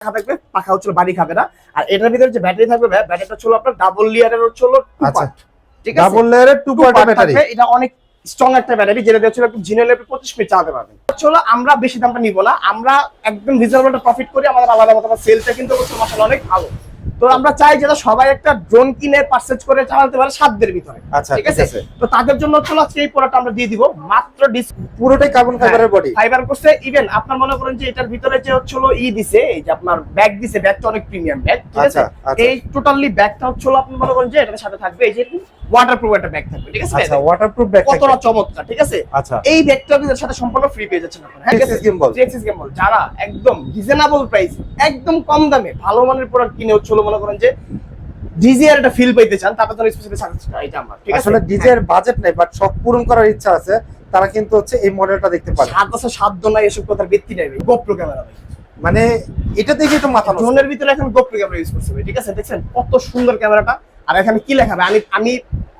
পাখা থাকবে পাখা হচ্ছিল বাড়ি খাবে না। আর এটার ভিতরে যে ব্যাটারি থাকবে ব্যাটারিটা ছিল আপনার ডাবল লেয়ারের হচ্ছে ঠিক আছে? ডাবল লেয়ারের টু পার্ট ব্যাটারি এটা অনেক স্ট্রং একটা ব্যাটারি যেটা দিয়ে হচ্ছে আপনি জিনে লেপে পঁচিশ মিনিট চালাতে পারবেন। হচ্ছে আমরা বেশি দামটা নিব না আমরা একদম রিজনেবল প্রফিট করি আমাদের আলাদা মতো সেলটা কিন্তু হচ্ছে মশলা অনেক ভালো। তো আমরা চাই যেটা সবাই একটা ড্রোন কিনে পারচেজ করে চালাতে পারে সাতদের ভিতরে। আচ্ছা ঠিক আছে? তো তাদের জন্য হচ্ছে হলো আজকে এই প্রোডাক্ট আমরা দিয়ে দিব। মাত্র পুরোটাই কার্বন ফাইবারের বডি ফাইবার করছে। ইভেন আপনার মনে করেন যে এটার ভিতরে যে হচ্ছে হলো ই দিছে এই যে আপনার ব্যাগ দিছে ব্যাগটা অনেক প্রিমিয়াম ব্যাগ ঠিক আছে? আচ্ছা, আচ্ছা। এই টোটালি ব্যাগটা হচ্ছে হলো আপনি মনে করেন যে এটার সাথে থাকবে। এই যে ওয়াটারপ্রুফ একটা ব্যাগ থাকবে ঠিক আছে? আচ্ছা ওয়াটারপ্রুফ ব্যাগ কতটা চমৎকার ঠিক আছে? আচ্ছা। এই ব্যাগটা এর সাথে সম্পূর্ণ ফ্রি পেয়ে যাচ্ছেন আপনারা হ্যাঁ, ঠিক আছে? Axis gimbal। Axis যারা একদম রিজনেবল প্রাইস একদম কম দামে ভালো মানের প্রোডাক্ট কিনে হচ্ছে মনে করেন যে ডিজিআর একটা ফিল পাইতে চান তাদের জন্য স্পেশালি সাজেস্ট এটা আমার ঠিক আছে? আসলে ডিজের বাজেট নাই বাট সব পূরণ করার ইচ্ছা আছে তারা কিন্তু হচ্ছে এই মডেলটা দেখতে পারে। সাত বছর সাধ্য নাই এসব কথার ব্যক্তি নাই গোপ্রো ক্যামেরা মানে এটা দেখেই তো মাথা নষ্ট। ড্রোনের ভিতরে এখন গোপ্রো ক্যামেরা ইউজ করছে ঠিক আছে? দেখছেন কত সুন্দর ক্যামেরাটা আর এখানে কি লেখা আমি আমি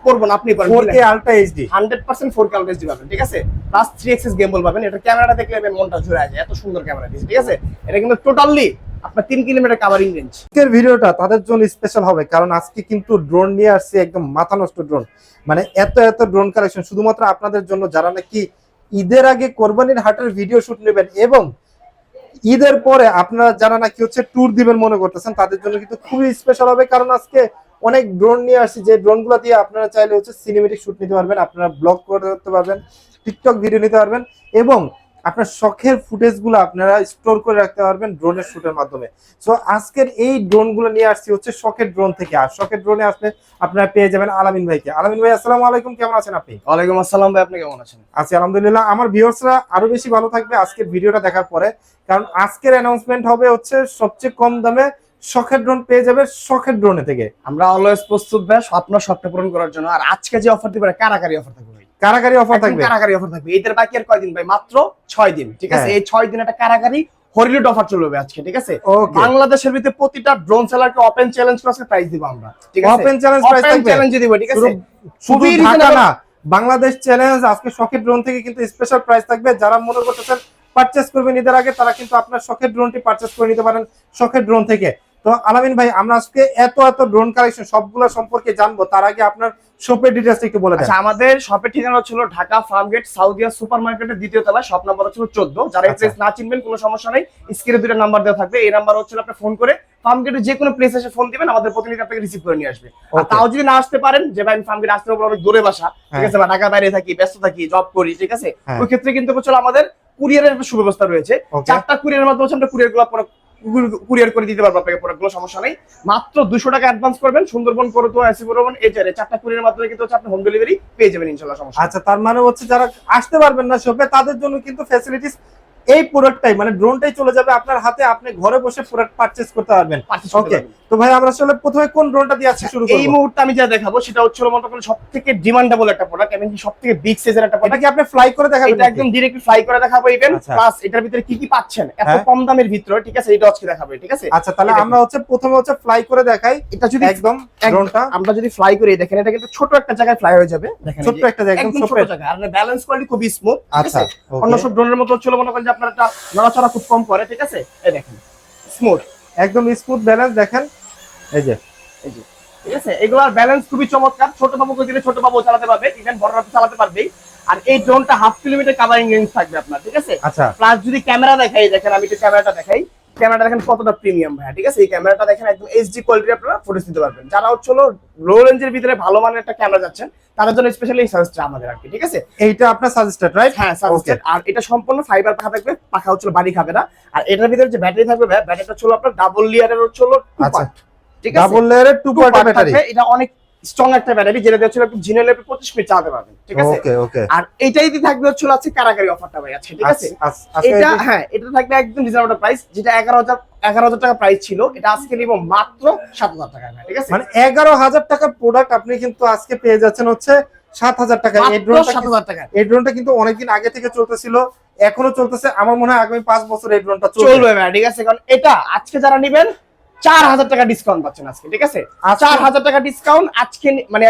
করব না আপনি four K ultra HD hundred percent four camera পাবেন ঠিক আছে? প্লাস থ্রি এক্সেস গেমবল পাবেন। এটা ক্যামেরাটা দেখলে আমার মনটা জুড়ে যায় এত সুন্দর ক্যামেরা দিয়েছে ঠিক আছে? এটা কিন্তু টোটালি আপনার তিন কিলোমিটার কাভারিং রেঞ্জ আজকের ভিডিওটা তাদের জন্য স্পেশাল হবে কারণ আজকে কিন্তু ড্রোন নিয়ে আসছে একদম মাথা নষ্ট ড্রোন মানে এত এত ড্রোন কালেকশন শুধুমাত্র আপনাদের জন্য যারা নাকি ঈদের আগে কোরবানির হাটের ভিডিও শুট নেবেন এবং ঈদের পরে আপনারা যারা নাকি হচ্ছে ট্যুর দিবেন মনে করতেছেন তাদের জন্য কিন্তু খুবই স্পেশাল হবে কারণ আজকে অনেক ড্রোন নিয়ে আসছি যে ড্রোনগুলো দিয়ে আপনারা চাইলে হচ্ছে সিনেমেটিক শুট নিতে পারবেন আপনারা ব্লগ করতে পারবেন টিকটক ভিডিও নিতে পারবেন এবং আপনার শখের ফুটেজগুলো আপনারা স্টোর করে রাখতে পারবেন ড্রোনের শুটের মাধ্যমে। সো আজকের এই ড্রোনগুলো নিয়ে আসছি হচ্ছে শখের ড্রোন থেকে। আর শখের ড্রোনে আসলে আপনারা পেয়ে যাবেন আলামিন ভাইকে। আলামিন ভাই আসসালামু আলাইকুম কেমন আছেন আপনি? ওয়ালাইকুম আসসালাম ভাই আপনি কেমন আছেন? আছি আলহামদুলিল্লাহ। আমার ভিউয়ার্সরা আরও বেশি ভালো থাকবে আজকের ভিডিওটা দেখার পরে কারণ আজকের অ্যানাউন্সমেন্ট হবে হচ্ছে সবচেয়ে কম দামে শখের ড্রোন পেয়ে যাবে শখের ড্রোনে থেকে। আমরা অলওয়েজ প্রস্তুত ভাই আপনার স্বপ্ন পূরণ করার জন্য। আর আজকে যে অফার দিবে কারাকারি অফার থাকবে ভাই? কারাগারি অফার থাকবে। কারাকারি অফার থাকবে। এদের বাকি আর কয়দিন ভাই? মাত্র ছয় দিন ঠিক আছে? হ্যাঁ। এই ছয় দিন একটা কারাকারি হরিলুট অফার চলবে আজকে ঠিক আছে? বাংলাদেশের ভিতরে প্রতিটা ড্রোন সেলারকে ওপেন চ্যালেঞ্জ করে প্রাইস দিব আমরা ঠিক আছে? ওপেন চ্যালেঞ্জ প্রাইস থাকবে। চ্যালেঞ্জ দিব ঠিক আছে? শুধু- খুবই ঢাকা না বাংলাদেশ চ্যালেঞ্জ আজকে শখের ড্রোন থেকে কিন্তু স্পেশাল প্রাইস থাকবে। যারা মনে করতেছেন পারচেস করবেন ঈদের আগে তারা কিন্তু আপনার শখের ড্রোনটি পারচেস করে নিতে পারেন শখের ড্রোন থেকে। তো আলামিন ভাই আমরা আজকে এত এত ড্রোন কালেকশন সবগুলো সম্পর্কে জানব তার আগে আপনার শপের ডিটেলস একটু বলে দেন আচ্ছা আমাদের শপের ঠিকানা ছিল ঢাকা ফার্মগেট সাউদিয়া সুপার মার্কেটের দ্বিতীয় তলায় শপ নাম্বার হচ্ছে চোদ্দ যারা এই আচ্ছা। না চিনবেন কোনো সমস্যা নেই স্ক্রিনে দুটো নাম্বার দেওয়া থাকবে এই নাম্বার হচ্ছে আপনি ফোন করে ফার্মগেটে যে কোনো প্লেস এসে ফোন দিবেন আমাদের প্রতিনিধি আপনাকে রিসিভ করে নিয়ে আসবে আর তাও যদি না আসতে পারেন যে ভাই আমি ফার্মগেট আসতে পারব অনেক দূরে বাসা ঠিক হ্যাঁ। আছে বা ঢাকা বাইরে থাকি ব্যস্ত থাকি জব করি ঠিক আছে হ্যাঁ। ওই ক্ষেত্রে কিন্তু হচ্ছে আমাদের কুরিয়ারের সুব্যবস্থা রয়েছে. চারটা কুরিয়ারের মাধ্যমে আমরা কুরিয়ারগুলো কুরিয়ার করে দিতে পারব আপনাকে প্রোডাক্টগুলো সমস্যা নেই। মাত্র দুশো টাকা অ্যাডভান্স করবেন সুন্দরবন করতো এসি করবেন এই চারে চারটা কুরিয়ার মাধ্যমে কিন্তু হচ্ছে আপনি হোম ডেলিভারি পেয়ে যাবেন ইনশাল্লাহ সমস্যা আচ্ছা তার মানে হচ্ছে যারা আসতে পারবেন না শপে তাদের জন্য কিন্তু ফ্যাসিলিটিস এই প্রোডাক্টটাই মানে ড্রোনটাই চলে যাবে আপনার হাতে আপনি ঘরে বসে প্রোডাক্ট পারচেস করতে পারবেন। ওকে পারবেন। তো ভাই আমরা আসলে প্রথমে কোন ড্রোনটা দিয়ে আজকে শুরু করব? এই মুহূর্তে আমি যা দেখাবো সেটা হচ্ছে মনে করেন সব থেকে ডিমান্ডেবল একটা প্রোডাক্ট এবং সব থেকে বিগ সাইজের একটা এটা প্রোডাক্ট কি আপনি ফ্লাই করে দেখাবেন এটা একদম ডিরেক্টলি ফ্লাই করে দেখাবো ইভেন আচ্ছা। প্লাস এটার ভিতরে কি কি পাচ্ছেন? এত হ্যাঁ। কম দামের ভিতরে ঠিক আছে? এটা আজকে দেখাবো ঠিক আছে? আচ্ছা তাহলে আমরা হচ্ছে প্রথমে হচ্ছে ফ্লাই করে দেখাই এটা যদি একদম ড্রোনটা আমরা যদি ফ্লাই করে দেখেন এটা কিন্তু ছোট একটা জায়গায় ফ্লাই হয়ে যাবে। দেখেন ছোট্ট একটা জায়গা একদম ছোট ছোট জায়গা আর ব্যালেন্স কোয়ালিটি খুবই স্মুথ আচ্ছা অন্য সব ড্রোনের মতো হচ্ছিল মনে করেন যে আপনার একটা নড়াচড়া খুব কম করে ঠিক আছে? এই দেখেন স্মুথ একদম স্মুথ ব্যালেন্স দেখেন। এই যে। এই যে। ঠিক আছে? এগুলোর ব্যালেন্স খুবই চমৎকার। ছোট বাবুকে দিলে ছোট বাবু চালাতে পারবে ইভেন বড়রা চালাতে পারবেই। আর এই ড্রোনটা হাফ কিলোমিটার কাভারিং রেঞ্জ থাকবে আপনার ঠিক আছে? আচ্ছা। প্লাস যদি ক্যামেরা দেখাই দেখেন আমি একটু ক্যামেরাটা দেখাই। ক্যামেরাটা দেখেন কতটা প্রিমিয়াম ভাই ঠিক আছে? এই ক্যামেরাটা দেখেন একদম এইচডি কোয়ালিটি আপনারা ফুটেজ দিতে পারবেন। যারা হচ্ছে লো রেঞ্জের ভিতরে ভালো মানের একটা ক্যামেরা যাচ্ছেন তাদের জন্য স্পেশালি এই সাজেস্টটা আমাদের আর কি ঠিক আছে? এইটা আপনার সাজেস্টেড রাইট হ্যাঁ সাজেস্টেড আর এটা সম্পূর্ণ ফাইবার পাখা থাকবে পাখা হচ্ছে বাড়ি খাবে না। আর এটার ভিতরে যে ব্যাটারি থাকবে ব্যাটারিটা ছিল আপনার ডাবল লেয়ারের হচ্ছে আচ্ছা। ঠিক আছে? ডাবল লেয়ারের টু পার্ট ব্যাটারি এটা অনেক স্ট্রং একটা ব্যাটারি যেটা হচ্ছে আপনি জিনে লেপে মিনিট চালাতে পারবেন ঠিক আছে? ওকে ওকে আর এটাই দিয়ে থাকবে হচ্ছে কারাগারি অফারটা ভাই আজকে ঠিক আছে? এটা হ্যাঁ এটা থাকবে একদম রিজনেবল প্রাইস যেটা এগারো হাজার এগারো হাজার টাকা প্রাইস ছিল এটা আজকে নিব মাত্র সাত হাজার টাকা ঠিক আছে? মানে এগারো হাজার টাকার প্রোডাক্ট আপনি কিন্তু আজকে পেয়ে যাচ্ছেন হচ্ছে সাত হাজার টাকা। এই ড্রোনটা সাত হাজার টাকা। এই ড্রোনটা কিন্তু অনেকদিন আগে থেকে চলতেছিল এখনও চলতেছে আমার মনে হয় আগামী পাঁচ বছর এই ড্রোনটা চলবে। চলবে ঠিক আছে? কারণ এটা আজকে যারা নেবেন চার হাজার টাকা ডিসকাউন্ট পাচ্ছেন আজকে ঠিক আছে? আজকে চার হাজার টাকা ডিসকাউন্ট আজকে মানে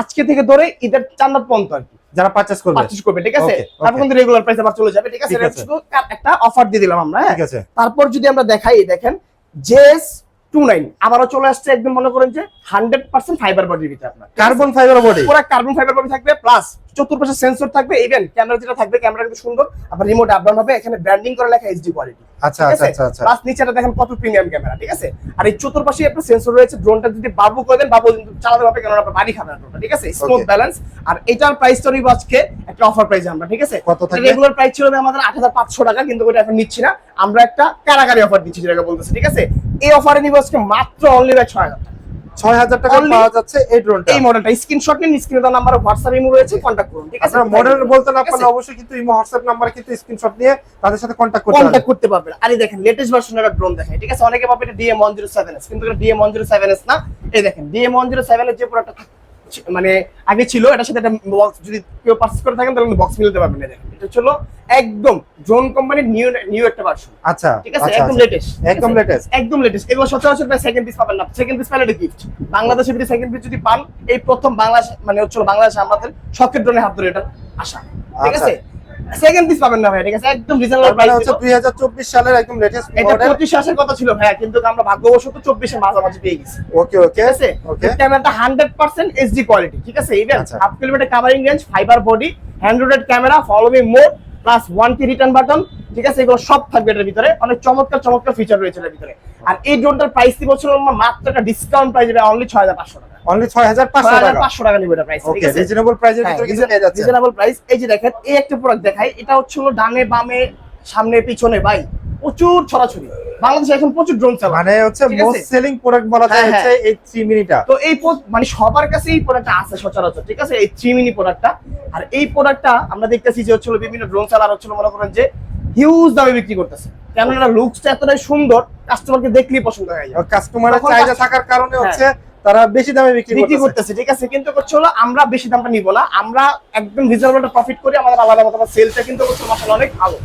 আজকে থেকে ধরে ঈদের চান্দার পর্যন্ত আর কি যারা পারচেস করবে। পারচেজ করবে ঠিক আছে. তারপর কিন্তু রেগুলার প্রাইস আবার চলে যাবে ঠিক আছে। শুধু একটা অফার দিয়ে দিলাম আমরা হ্যাঁ? ঠিক আছে। তারপর যদি আমরা দেখাই দেখেন জেএস টু নাইন আবারও চলে আসছে একদম মনে করেন যে হান্ড্রেড পার্সেন্ট ফাইবার বডির ভিতরে আপনার। কার্বন ফাইবার বডি পুরো কার্বন ফাইবার বডি থাকবে প্লাস চতুর্পাশে সেন্সর থাকবে ইভেন ক্যামেরা যেটা থাকবে ক্যামেরা কিন্তু সুন্দর। আবার রিমোট আপ ডাউন হবে এখানে ব্র্যান্ডিং করা লেখা এইচডি কোয়ালিটি আচ্ছা আচ্ছা আচ্ছা আচ্ছা। প্লাস নিচেটা দেখেন কত প্রিমিয়াম ক্যামেরা ঠিক আছে? আর এই চতুর্পাশে আপনার সেন্সর রয়েছে ড্রোনটা যদি বাবু করে দেন বাবু কিন্তু চালাতে পারবে কেন আপনার বাড়ি খাবে ড্রোনটা ঠিক আছে? স্মুথ ব্যালেন্স আর এটার প্রাইসটা নিব আজকে একটা অফার প্রাইস আমরা ঠিক আছে? কত থাকবে? রেগুলার প্রাইস ছিল আমাদের আট হাজার পাঁচশো টাকা কিন্তু ওটা এখন নিচ্ছি না। আমরা একটা কারাগারি অফার দিচ্ছি যেটাকে বলতেছি ঠিক আছে? এই অফারে নিব আজকে মাত্র অনলি বাই ছয় হাজার। ছয় হাজার টাকা পাওয়া যাচ্ছে এই ড্রোনটা এই মডেলটা স্ক্রিনশট নিন স্ক্রিনে দেওয়া নাম্বার হোয়াটসঅ্যাপ ইমো রয়েছে কন্ট্যাক্ট করুন ঠিক আছে? আপনারা মডেল বলতে না পারলে অবশ্যই কিন্তু ইমো হোয়াটসঅ্যাপ নাম্বার কিন্তু স্ক্রিনশট নিয়ে তাদের সাথে কন্ট্যাক্ট করতে কন্ট্যাক্ট করতে পারবেন। আর এই দেখেন লেটেস্ট ভার্সনের একটা ড্রোন দেখায় ঠিক আছে? অনেকে ভাবে এটা ডিএম কিন্তু ডিএম সেভেন এস না। এই দেখেন ডিএম এর যে প্রোডাক্টটা মানে আগে ছিল এটার সাথে একটা বক্স যদি কেউ পারচেস করে থাকেন তাহলে বক্স মিলতে পারবেন না এটা ছিল একদম জোন কোম্পানির নিউ নিউ একটা ভার্সন আচ্ছা ঠিক আছে? আচ্ছা একদম আচ্ছা। লেটেস্ট একদম লেটেস্ট একদম লেটেস্ট এগুলো সচরাচর প্রায় সেকেন্ড পিস পাবেন না। সেকেন্ড পিস পেলে গিফট বাংলাদেশে যদি সেকেন্ড পিস যদি পান এই প্রথম বাংলাদেশ মানে হচ্ছে বাংলাদেশ আমাদের শখের ড্রোনে হাত ধরে এটা আশা। ঠিক আচ্ছা। আছে? সেকেন্ড পিস পাবেন না ভাই ঠিক আছে? একদম রিজনেবল প্রাইস হচ্ছে দুই হাজার চব্বিশ সালের একদম লেটেস্ট এটা মডেল পঁচিশ কথা ছিল ভাইয়া কিন্তু আমরা ভাগ্যবশত চব্বিশে মাঝামাঝি পেয়ে গেছি। ওকে ওকে আছে? ওকে ক্যামেরাটা হান্ড্রেড পার্সেন্ট এইচডি কোয়ালিটি ঠিক আছে। Half kilometre covering range fibre body হ্যান্ড্রয়েড camera following mode plus one টি রিটার্ন বাটন ঠিক আছে? এগুলো সব থাকবে এটার ভিতরে। অনেক চমৎকার চমৎকার ফিচার রয়েছে এটার ভিতরে। আর এই ড্রোনটার প্রাইস দিব ছিল মাত্র একটা ডিসকাউন্ট প্রাইস দেবে অনলি ছয় হাজার পাঁচশো টাকা। অনলি ছয় হাজার ছয় পাঁচশো হাজার টাকা পাঁচশো টাকা নিবে এটা প্রাইস ঠিক আছে? রিজনেবল প্রাইসের ভিতরে কিন্তু পেয়ে যাচ্ছে রিজনেবল প্রাইস এই যে দেখেন এই একটা প্রোডাক্ট দেখাই এটা হচ্ছে হলো ডানে বামে সামনে পিছনে ভাই প্রচুর ছড়াছড়ি। বাংলাদেশে এখন প্রচুর ড্রোন চালায় মানে হচ্ছে মোস্ট সেলিং প্রোডাক্ট বলা যায় হ্যাঁ, হচ্ছে এই থ্রি মিনিটা তো এই মানে সবার কাছে এই প্রোডাক্টটা আছে সচরাচর ঠিক আছে? এই থ্রি মিনি প্রোডাক্টটা আর এই প্রোডাক্টটা আমরা দেখতেছি যে হচ্ছিল বিভিন্ন ড্রোন চালার হচ্ছিল মনে করেন যে হিউজ দামে বিক্রি করতেছে। কেন এটা লুকসটা এতটাই সুন্দর কাস্টমারকে দেখলেই পছন্দ হয়ে যায়। কাস্টমারের চাহিদা থাকার কারণে হ্যাঁ। হচ্ছে তারা বেশি দামে বিক্রি করতেছে। ঠিক আছে? কিন্তু হচ্ছে হলো আমরা বেশি দামটা নিব না। আমরা একদম রিজনেবল প্রফিট করি আমাদের আলাদা মতো সেলটা কিন্তু হচ্ছে মাসাল অনেক ভালো।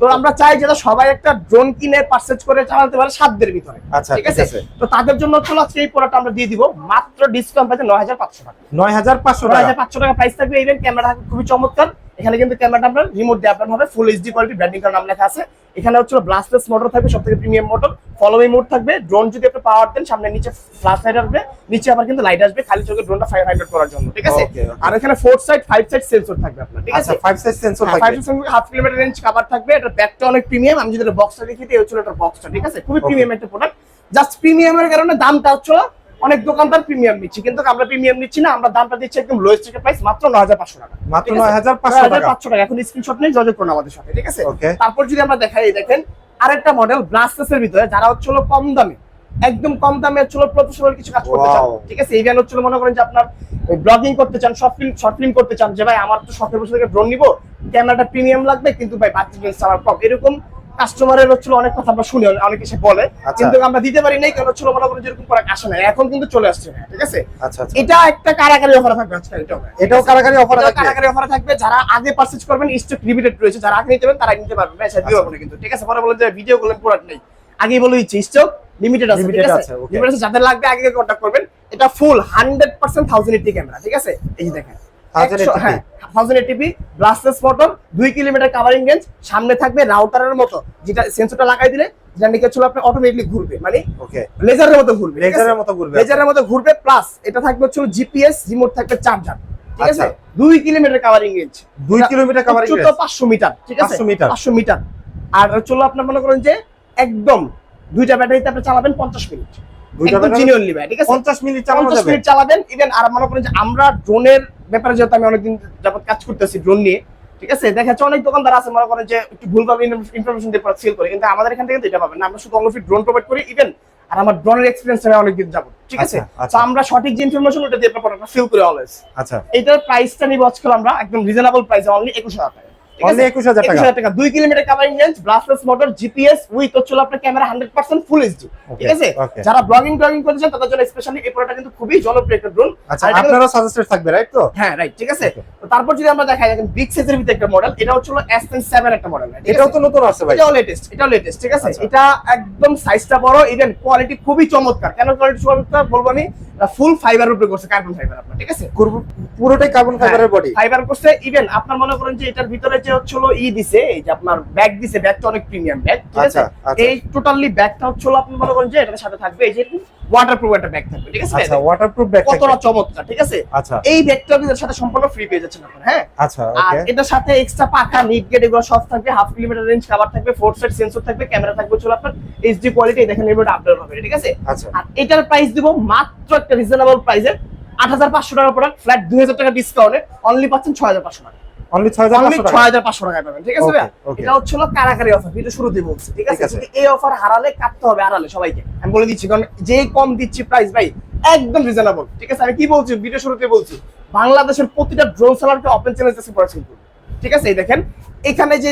তো আমরা চাই যেটা সবাই একটা ড্রোন কিনে পারচেজ করে চালাতে পারে সাধ্যের ভিতরে। আচ্ছা, ঠিক আছে। তো তাদের জন্য হচ্ছে আজকে এই প্রোডাক্ট আমরা দিয়ে দিব। মাত্র ডিসকাউন্ট পাইছে নয় হাজার পাঁচশো টাকা। নয় হাজার পাঁচশো নয় টাকা হাজার পাঁচশো টাকা প্রাইস থাকবে। ক্যামেরা খুবই চমৎকার। এখানে কিন্তু ক্যামেরাটা আপনার রিমোট দিয়ে আপনার হবে ফুল এইচডি কোয়ালিটি ব্র্যান্ডিং কার নাম লেখা আছে। এখানে হচ্ছে ব্লাস্টলেস মোটর থাকবে সব থেকে premium motor follow me mode থাকবে ড্রোন যদি আপনি পাওয়ার দেন সামনে নিচে ফ্ল্যাশ লাইট আসবে নিচে আবার কিন্তু লাইট আসবে খালি চোখে ড্রোনটা ফাইভ হান্ড্রেড করার জন্য ঠিক আছে. আর এখানে four side five side sensor থাকবে আপনার ঠিক আছে? Five size sensor five side half kilometre range cover থাকবে এটা ব্যাকটা অনেক প্রিমিয়াম আমি যদি বক্সটা দেখি এই হচ্ছে এটা বক্সটা ঠিক আছে? খুবই প্রিমিয়াম একটা প্রোডাক্ট জাস্ট প্রিমিয়ামের কারণে দামটা হচ্ছে অনেক দোকানদার প্রিমিয়াম নিচ্ছি কিন্তু আমরা প্রিমিয়াম নিচ্ছি না আমরা দামটা দিচ্ছি একদম লোয়েস্ট প্রাইস মাত্র নয় হাজার পাঁচশো টাকা মাত্র ঠিক আছে? 9,500 টাকা। 9,500 টাকা এখন স্ক্রিনশট নেই যোগাযোগ করুন আমাদের সাথে ঠিক আছে Okay. তারপর যদি আমরা দেখাই দেখেন আরেকটা মডেল ব্লাস্টেসের ভিতরে যারা হচ্ছে কম দামে একদম কম দামে হচ্ছে প্রফেশনাল কিছু কাজ করতে চান ঠিক আছে এই হচ্ছে হলো মনে করেন যে আপনার ব্লগিং করতে চান শর্ট ফিল্ম শর্ট ফিল্ম করতে চান যে ভাই আমার তো শখের বছর থেকে ড্রোন নিবো ক্যামেরাটা প্রিমিয়াম লাগবে কিন্তু ভাই বাজেট আমার কম এরকম কাস্টমারের হচ্ছিল অনেক কথা আমরা শুনি অনেক এসে বলে। আচ্ছা। কিন্তু আমরা দিতে পারি নাই কারণ হচ্ছিল মনে করেন যেরকম প্রোডাক্ট আসে না এখন কিন্তু চলে আসছে ঠিক আছে? আচ্ছা আচ্ছা। এটা একটা কারাগারি অফার থাকবে আজকে এটাও এটাও কারাগারি অফার থাকবে? কারাগারি অফার থাকবে। যারা আগে পারচেজ করবেন স্টক লিমিটেড রয়েছে যারা আগে নিতে পারবেন তারা নিতে পারবেন মেসেজ। দিও না কিন্তু ঠিক আছে? পরে বলেন যে ভিডিও গুলো প্রোডাক্ট নেই। আগেই বলে দিচ্ছি স্টক লিমিটেড আছে ঠিক আছে? লিমিটেড আছে যাদের লাগবে আগে কন্টাক্ট করবেন। এটা ফুল 100% 1080 ক্যামেরা ঠিক আছে? এই দেখেন। 1080p হ্যাঁ 1080p brushless motor 2 kilometre covering range সামনে থাকবে রাউটারের মতো যেটা সেন্সরটা লাগাই দিলে যেটা নাকি হচ্ছে আপনি অটোমেটিকলি ঘুরবে মানে ওকে লেজারের মতো ঘুরবে লেজারের মতো ঘুরবে লেজারের মতো ঘুরবে প্লাস এটা থাকবে হচ্ছে জিপিএস রিমোট থাকবে চার্জার ঠিক আছে? আচ্ছা। দুই কিলোমিটার কাভারিং রেঞ্জ দুই কিলোমিটার কাভারিং পাঁচশো মিটার ঠিক আছে? 500 মিটার। পাঁচশো মিটার। আর চলো আপনার মনে করেন যে একদম দুইটা ব্যাটারিতে আপনি চালাবেন পঞ্চাশ মিনিট। ভাই, ঠিক আছে? পঞ্চাশ মিনিট চালানো পঞ্চাশ যাবে। মিনিট চালাবেন ইভেন আর মনে করেন যে আমরা ড্রোনের ব্যাপারে যেহেতু আমি অনেকদিন যাবত কাজ করতেছি ড্রোন নিয়ে ঠিক আছে? দেখা যাচ্ছে অনেক দোকানদার আছে মনে করেন যে একটু ভুলভাবে ইনফরমেশন দিয়ে সেল করে কিন্তু আমাদের এখান থেকে তো এটা পাবেন না। আমরা শুধু অনলি ড্রোন প্রোভাইড করি ইভেন আর আমার ড্রোনের এক্সপিরিয়েন্স আমি অনেকদিন যাব ঠিক আছে? আচ্ছা, আচ্ছা। তো আমরা সঠিক যে ইনফরমেশন ওটা দিয়ে আপনার ফিল করি অলওয়েজ আচ্ছা। এইটার প্রাইসটা নিব আজকে আমরা একদম রিজনেবল প্রাইস অনলি একুশ হাজার টাকা। ঠিক আছে? 21,000 টাকা। 21,000 টাকা। দুই kilometre covering range brushless motor GPS with হচ্ছে আপনার camera hundred percent full HD ঠিক আছে? যারা ব্লগিং ব্লগিং করতে চান তাদের জন্য স্পেশালি এই প্রোডাক্টটা কিন্তু খুবই জনপ্রিয় একটা ড্রোন আচ্ছা আপনারও সাজেস্টেড থাকবে রাইট তো? হ্যাঁ রাইট ঠিক আছে? তো তারপর যদি আমরা দেখাই দেখেন বিগ সাইজের ভিতরে একটা মডেল এটা হচ্ছে হলো এস সেভেন একটা মডেল এটাও তো নতুন আছে ভাই। এটাও লেটেস্ট এটাও লেটেস্ট ঠিক আছে? আচ্ছা। এটা একদম সাইজটা বড় ইভেন কোয়ালিটি খুবই চমৎকার। কেন কোয়ালিটি চমৎকার বলব আমি? ফুল ফাইবার উপরে করছে কার্বন ফাইবার আপনার ঠিক আছে? পুরো- পুরোটাই কার্বন ফাইবারের বডি ফাইবার করছে ইভেন আপনার মনে করেন যে এটার ভিতরে যে যে হচ্ছে হলো ই দিছে এই যে আপনার ব্যাগ দিছে ব্যাগটা অনেক প্রিমিয়াম ব্যাগ ঠিক আছে? আচ্ছা, আচ্ছা। এই টোটালি ব্যাগটা হচ্ছে হলো আপনি মনে করেন যে এটার সাথে থাকবে এই যে ওয়াটারপ্রুফ একটা ব্যাগ থাকবে ঠিক আছে? আচ্ছা ওয়াটারপ্রুফ ব্যাগ কতটা চমৎকার ঠিক আছে? আচ্ছা। এই ব্যাগটা কিন্তু সাথে সম্পূর্ণ ফ্রি পেয়ে যাচ্ছেন আপনারা হ্যাঁ? আচ্ছা আর এটার সাথে এক্সট্রা পাখা নিট গেট এগুলো সব থাকবে হাফ কিলোমিটার রেঞ্জ কভার থাকবে ফোর সাইড সেন্সর থাকবে ক্যামেরা থাকবে হলো আপনার এইচডি কোয়ালিটি দেখেন এবার আপডেট হবে ঠিক আছে? আচ্ছা। আর এটার প্রাইস দিব মাত্র একটা রিজনেবল প্রাইসে আট হাজার পাঁচশো টাকা প্রোডাক্ট ফ্ল্যাট দুই হাজার টাকা ডিসকাউন্টে অনলি পাচ্ছেন ছয় হাজার পাঁচশো টাকা। অনলি 6500 টাকা। ছয় হাজার পাবেন ঠিক আছে Okay, এটা হচ্ছে হলো কারাকারি অফার ভিডিও বলছি ঠিক আছে? যদি এই অফার হারালে কাটতে হবে হারালে সবাইকে। আমি বলে দিচ্ছি কারণ যে কম দিচ্ছি প্রাইস ভাই একদম রিজনেবল ঠিক আছে? আমি কি বলছি? ভিডিও শুরুতে বলছি বাংলাদেশের প্রতিটা ড্রোন সেলারকে ওপেন চ্যালেঞ্জ আছে ঠিক আছে? এই দেখেন এখানে যে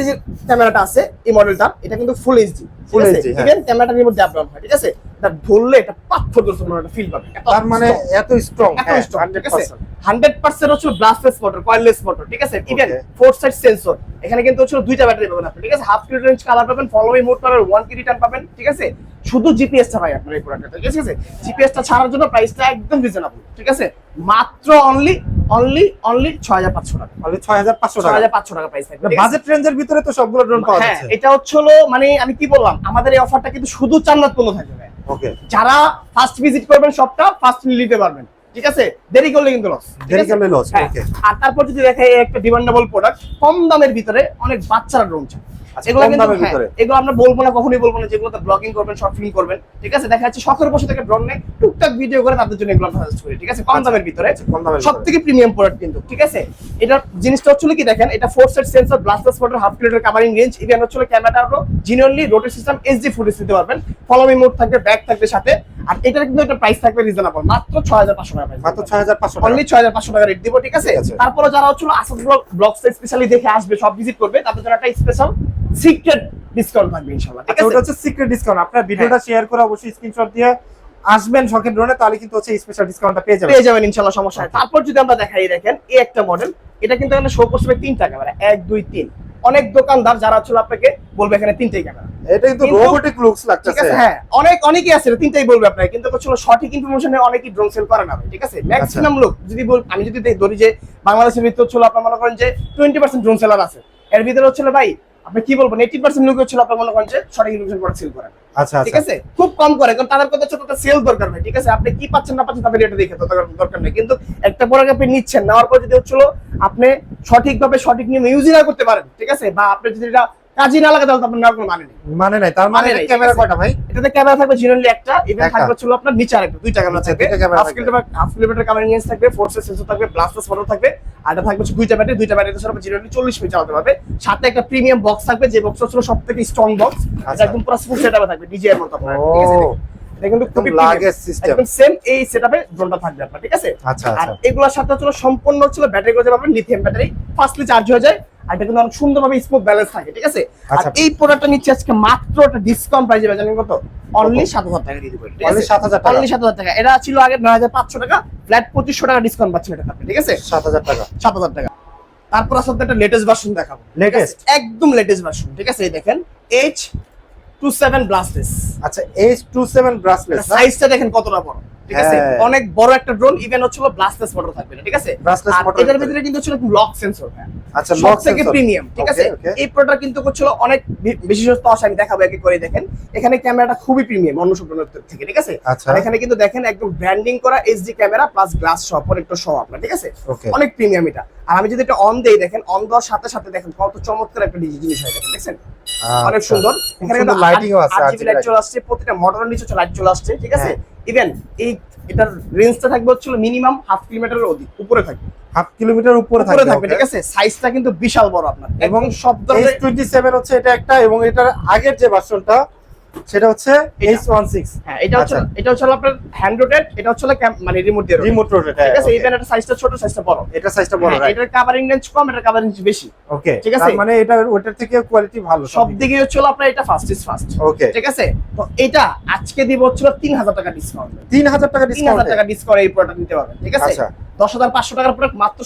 ক্যামেরাটা আছে এই মডেলটা এটা কিন্তু ফুল এইচডি HD, হ্যাঁ। ইভেন ক্যামেরাটা রিমোট দিয়ে আপডাউন হয় ঠিক আছে? এটা ধরলে এটা পাথর দর্শন একটা ফিল পাবে। তার মানে এত স্ট্রং এত আছে? 100% হান্ড্রেড পার্সেন্ট হচ্ছে ব্লাস্টলেস মোটর কয়েললেস মোটর ঠিক আছে? ইভেন ফোর সাইড সেন্সর এখানে কিন্তু হচ্ছে দুইটা ব্যাটারি পাবেন আপনি ঠিক আছে? হাফ কিলো রেঞ্জ কালার পাবেন ফলোইং মোড পাবেন ওয়ান কি রিটার্ন পাবেন ঠিক আছে? শুধু জিপিএসটা পাই আপনার এই প্রোডাক্টটা ঠিক আছে? জিপিএসটা ছাড়ার জন্য প্রাইসটা একদম রিজনেবল ঠিক আছে? মাত্র অনলি অনলি অনলি ছয় হাজার পাঁচশো টাকা। অনলি 6500 ছয় টাকা। হাজার পাঁচশো টাকা প্রাইস থাকবে? বাজেট রেঞ্জের ভিতরে তো সবগুলো ড্রোন পাওয়া হ্যাঁ যাচ্ছে। এটা হচ্ছে মানে আমি কি বললাম আমাদের এই অফারটা কিন্তু শুধু চান্নাত পণ্য থাকবে ওকে যারা ফার্স্ট ভিজিট করবেন সবটা ফার্স্ট নিতে পারবেন। ঠিক আছে? দেরি করলে কিন্তু লস দেরি করলে লস ওকে আর তারপর যদি দেখে একটা ডিমান্ডেবল প্রোডাক্ট কম দামের ভিতরে অনেক বাচ্চারা ড্রোন চায়। এগুলো কিন্তু দামের হ্যাঁ, ভিতরে। এগুলো আমরা বলব না কখনোই বলব না যেগুলোতে ব্লগিং করবেন শর্ট ফিল্ম করবেন ঠিক আছে? দেখা যাচ্ছে শখের বসে থেকে ড্রোন নেই টুকটাক ভিডিও করে তাদের জন্য এগুলো সাজেস্ট করি ঠিক আছে? কম দামের ভিতরে আচ্ছা, দামের সব থেকে প্রিমিয়াম প্রোডাক্ট কিন্তু ঠিক আছে? এটার জিনিসটা হচ্ছে কি দেখেন এটা four set sensor ব্লাস্টাস half kilometre covering range even হচ্ছে ক্যামেরাটা আরও জিনিয়রলি রোটেট সিস্টেম এইচডি ফুটেজ দিতে পারবেন। ফলোমি মোড থাকবে ব্যাক থাকবে সাথে আর এটার কিন্তু একটা প্রাইস থাকবে রিজনেবল মাত্র ছয় হাজার পাঁচশো টাকা মাত্র 6500 টাকা। অনলি ছয় হাজার পাঁচশো টাকা রেট দিব ঠিক আছে? তারপরে যারা হচ্ছে আসাদ ব্লগ ব্লগ স্পেশালি দেখে আসবে সব ভিজিট করবে তাদের জন্য একটা স্পেশাল সিক্রেট ডিসকাউন্ট থাকবে ইনশাআল্লাহ ঠিক আচ্ছা আছে? ওটা হচ্ছে সিক্রেট ডিসকাউন্ট আপনার ভিডিওটা শেয়ার করে অবশ্যই স্ক্রিনশট দিয়ে আসবেন শখের ড্রোনে তাহলে কিন্তু হচ্ছে স্পেশাল ডিসকাউন্টটা পেয়ে যাবেন। পেয়ে যাবেন ইনশাআল্লাহ সমস্যা নেই। তারপর যদি আমরা দেখাই দেখেন এই একটা মডেল এটা কিন্তু এখানে শো করছে ভাই তিনটা ক্যামেরা এক দুই তিন। অনেক দোকানদার যারা ছিল আপনাকে বলবে এখানে তিনটেই ক্যামেরা এটা কিন্তু রোবোটিক লুকস ঠিক লাগতেছে আছে হ্যাঁ অনেক অনেকেই আছে তিনটাই বলবে আপনাকে কিন্তু হচ্ছে সঠিক ইনফরমেশনে অনেকেই ড্রোন সেল করে না ঠিক আছে? ম্যাক্সিমাম লোক যদি বল আমি যদি ধরি যে বাংলাদেশের ভিতর হলো আপনার মনে করেন যে টোয়েন্টি পার্সেন্ট ড্রোন সেলার আছে এর ভিতরে হচ্ছে ভাই আপনি কি বলবেন? আপনার মনে করেন যে সঠিক ইনফরমেশন সেল করেন আচ্ছা ঠিক আচ্ছা আছে? খুব কম করে কারণ তাদের কথা সেল দরকার ভাই ঠিক আছে? আপনি কি পাচ্ছেন না পাচ্ছেন তাদের এটা দেখে তো দরকার- নেই। কিন্তু একটা প্রোডাক্ট আপনি নিচ্ছেন নেওয়ার পর যদি হচ্ছিল আপনি সঠিকভাবে সঠিক নিয়ম ইউজই না করতে পারেন ঠিক আছে? বা আপনি যদি এটা কাজে না লাগাতে আপনার নেওয়ার কোনো মানে নেই। মানে নাই তার মানে মানে ক্যামেরা কয়টা ভাই? এটাতে ক্যামেরা থাকবে জিনারলি একটা ইভেন থাকবে ছিল আপনার নিচে আরেকটা দুইটা ক্যামেরা থাকবে। দুইটা camera half kilometre half kilometre camera range থাকবে ফোর্সের সেন্সর থাকবে প্লাস ফটো থাকবে আর এটা থাকবে দুইটা ব্যাটারি দুইটা ব্যাটারিতে সব জিনারলি 40 মিনিট চালাতে পারবে। সাথে একটা প্রিমিয়াম বক্স থাকবে যে বক্সটা ছিল সবথেকে স্ট্রং বক্স আচ্ছা। একদম পুরো ফুল সেটআপে থাকবে ডিজে এর মতো আপনার ঠিক আছে? এটা কিন্তু খুবই লাগেজ সিস্টেম একদম সেম এই সেটআপে ড্রোনটা থাকবে আপনার ঠিক আছে? আচ্ছা আর আচ্ছা এগুলোর সাথে হচ্ছে সম্পূর্ণ হচ্ছে ব্যাটারি করতে পারবেন লিথিয়াম ব্যাটারি ফার্স্টলি চার্জ হয়ে যায় আর এটা কিন্তু অনেক সুন্দরভাবে স্মুথ ব্যালেন্স থাকে ঠিক আছে? আর আচ্ছা। এই প্রোডাক্টটা নিচ্ছে আজকে মাত্র একটা ডিসকাউন্ট প্রাইসে জানেন কত? অনলি সাত হাজার টাকা দিয়ে দিব Only 7,000 টাকা। অনলি সাত হাজার টাকা। এটা ছিল আগে টাকা ফ্ল্যাট পঁচিশশো টাকা ডিসকাউন্ট পাচ্ছেন এটা আপনি ঠিক আছে? 7000 টাকা। সাত হাজার টাকা। তারপর আসলে একটা লেটেস্ট ভার্সন দেখাবো আছে? একদম লেটেস্ট ভার্সন ঠিক আছে? এই দেখেন এইচ আচ্ছা H27 ব্রাসলেট সাইজটা দেখেন কতটা বড়। ঠিক আছে? হ্যাঁ। অনেক বড় একটা ড্রোন ইভেন হচ্ছিল ব্লাস্টলেস মোটর থাকবে না, ঠিক আছে? Brushless আর এটার ভিতরে কিন্তু হচ্ছিল লক সেন্সর আচ্ছা লক থেকে প্রিমিয়াম ঠিক আছে? Okay, okay. এই প্রোডাক্ট কিন্তু হচ্ছিল অনেক বিশেষত্ব আছে আমি দেখাবো একে করে দেখেন। এখানে ক্যামেরাটা খুবই প্রিমিয়াম অন্য সব ড্রোনের থেকে ঠিক আছে? আচ্ছা। এখানে কিন্তু দেখেন একদম ব্র্যান্ডিং করা এইচডি ক্যামেরা প্লাস গ্লাস সহ একটা সহ আপনার ঠিক আছে? অনেক প্রিমিয়াম এটা। আর আমি যদি এটা অন দেই দেখেন অন দেওয়ার সাথে সাথে দেখেন কত চমৎকার একটা জিনিস হয় দেখেন দেখছেন? অনেক আচ্ছা। সুন্দর এখানে লাইটিং আছে আরজিবি লাইট চলে আসছে প্রতিটা মোটরের নিচে লাইট চলে আসছে ঠিক আছে? হ্যাঁ। ইভেন এই এটার রেঞ্জটা থাকবে হচ্ছিল মিনিমাম হাফ কিলোমিটারের অধিক উপরে থাকবে। হাফ কিলোমিটার উপরে থাকবে ঠিক আছে? সাইজটা কিন্তু বিশাল বড় আপনার। এবং সব ধরনের H27 হচ্ছে এটা একটা এবং এটার আগের যে ভার্সনটা সেটা হচ্ছে এটা। H16 হ্যাঁ এটা হচ্ছে আচ্ছা। এটা হচ্ছে আপনার হ্যান্ড রোটেট এটা হচ্ছে মানে রিমোট দিয়ে রিমোট রোটেট ঠিক আছে? এটা সাইজটা ছোট সাইজটা বড়। এটা সাইজটা বড় হ্যাঁ, এটার কাভারিং রেঞ্জ কম এটার কাভারিং বেশি। ওকে ঠিক আছে? মানে এটা ওটার থেকে কোয়ালিটি ভালো সব দিকে হচ্ছে আপনার এটা ফার্স্ট ইজ ফার্স্ট ওকে ঠিক আছে? তো এটা আজকে দিব হচ্ছে তিন হাজার টাকা ডিসকাউন্ট 3000 টাকা তিন ডিসকাউন্ট হাজার টাকা ডিসকাউন্ট এই প্রোডাক্ট নিতে পারবেন ঠিক আছে? আচ্ছা। দশ হাজার পাঁচশো টাকার প্রোডাক্ট মাত্র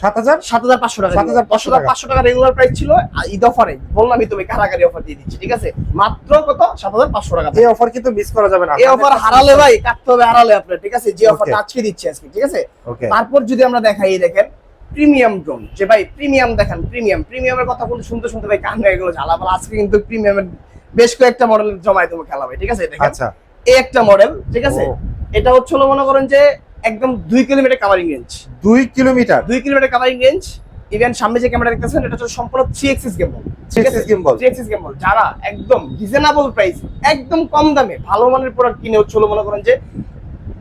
সাত হাজার? পাঁচশো টাকা সাত হাজার পাঁচশো টাকা। 7,500 দশ হাজার পাঁচশো টাকা রেগুলার প্রাইস ছিল ঈদ অফারে বললামই তুমি কারাগারি অফার দিয়ে দিচ্ছি ঠিক আছে? মাত্র কত? সাত হাজার পাঁচশো টাকা এই অফার কিন্তু মিস করা যাবে না। এই অফার হারালে ভাই কাটতে হবে হারালে আপনার ঠিক আছে? যে অফারটা আজকে দিচ্ছি আজকে ঠিক আছে? তারপর যদি আমরা দেখাই এই দেখেন প্রিমিয়াম ড্রোন যে ভাই প্রিমিয়াম দেখেন প্রিমিয়াম প্রিমিয়ামের কথা বলতে শুনতে শুনতে ভাই কান হয়ে গেলো ঝালাপালা আজকে কিন্তু প্রিমিয়ামের বেশ কয়েকটা মডেল জমায় দেবো খেলা ভাই ঠিক আছে? দেখেন? আচ্ছা। এই একটা মডেল ঠিক আছে? এটা হচ্ছে মনে করেন যে একদম দুই কিলোমিটার কাভারিং রেঞ্জ দুই কিলোমিটার? দুই কিলোমিটার কাভারিং রেঞ্জ ইভেন সামনে যে ক্যামেরা দেখতেছেন এটা হচ্ছে সম্পূর্ণ থ্রি এক্সিস গেমবল ঠিক আছে? 3axis gimbal। থ্রি যারা একদম রিজনেবল প্রাইস একদম কম দামে ভালো মানের প্রোডাক্ট কিনে হচ্ছিল মনে করেন যে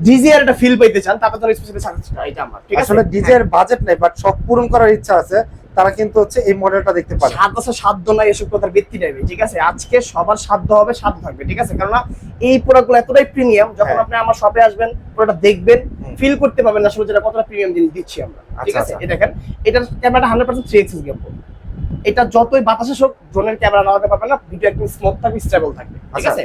ডিজিআর একটা ফিল পাইতে চান তারপর ধরো স্পেশালি সাজেস্ট এটা আমার। ঠিক আছে? আসলে ডিজিআর এর বাজেট নাই বাট সব পূরণ করার ইচ্ছা আছে। তারা কিন্তু হচ্ছে এই মডেলটা দেখতে পারে সাত আছে সাধ্য নাই এসব কথার ব্যক্তি নেবে ঠিক আছে? আজকে সবার সাধ্য হবে সাধ্য থাকবে ঠিক আছে? কারণ এই প্রোডাক্টগুলো এতটাই প্রিমিয়াম যখন হ্যাঁ। আপনি আমার শপে আসবেন প্রোডাক্ট দেখবেন ফিল করতে পারবেন না আসলে যেটা কতটা প্রিমিয়াম জিনিস দিচ্ছি আমরা ঠিক আচ্ছা, আছে? আচ্ছা। এই দেখেন এটার ক্যামেরাটা হান্ড্রেড পার্সেন্ট থ্রি এক্সিস গেম। এটা যতই বাতাসে হোক ড্রোনের ক্যামেরা লাগাতে পারবেন না ভিডিও একদম স্মুথ থাকবে স্টেবল থাকবে ঠিক আচ্ছা আছে?